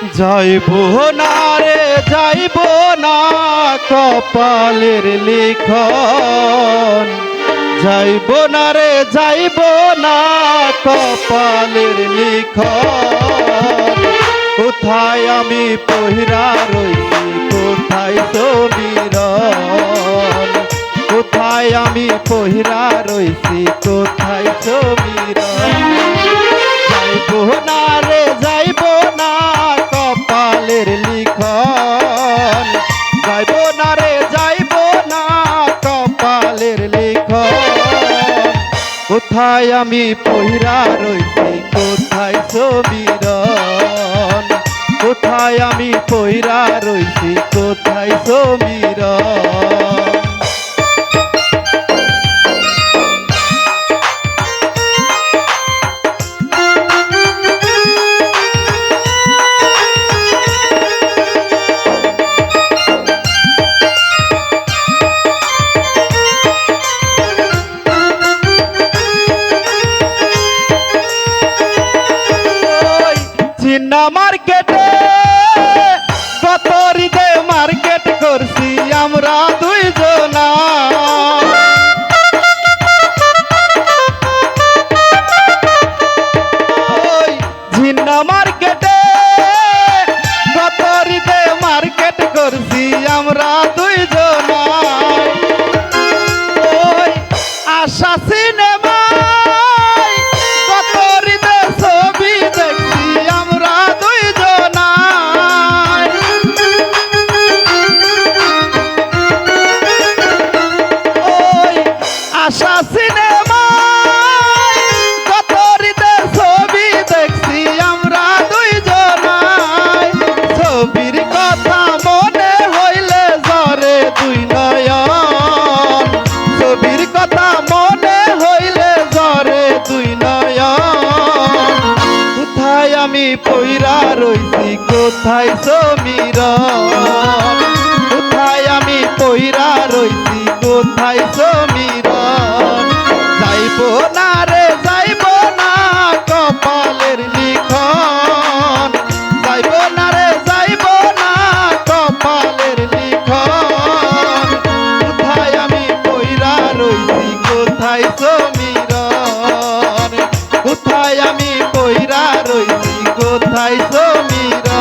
যাইব না রে, যাইব না কপালের লিখন। যাইব না রে, যাইব না কপালের লিখন। কোথায় আমি পহিরা রইছি, কোথায় সমীরন কোথায় আমি পহিরা রইছি, কোথায় রে যাইব না কপালের লিখন। যাইব না রে, যাইব না, কপালের লিখন। কোথায় আমি পহিরা রইছি, কোথায় সমীরন কোথায় আমি পহিরা রইছি, কোথায় সমীরন আমরা আমি পইরা রইছি। কোথায় সমীরন কোথায় আমি পইরা রইছি? কোথায় সমীরন যাইব না রে, যাইব না কপালের লিখন। যাইব না রে, যাইব না কপালের লিখন। কোথায় আমি পইরা রইছি? কোথায় 你的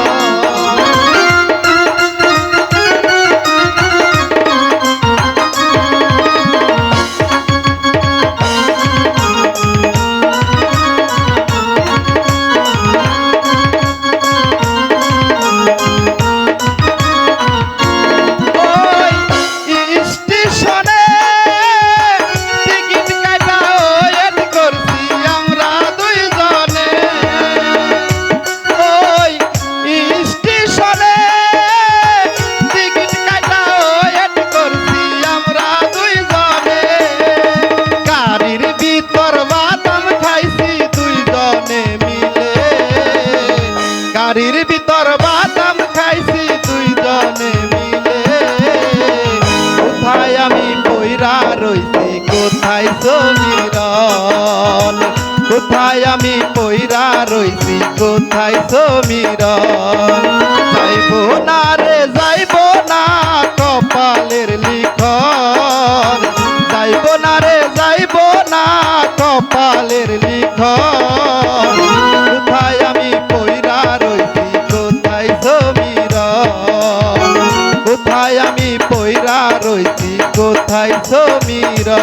কোথায় আমি বইরা রইছি? কোথায় সমীরন যাইব না রে, যাইব না কপালের লিখন যাইব না রে, যাইব না কপালের লিখন কোথায় আমি পইরা রইছি? কোথায় সমীরন কোথায় আমি পইরা রইছি? কোথায় সমীরন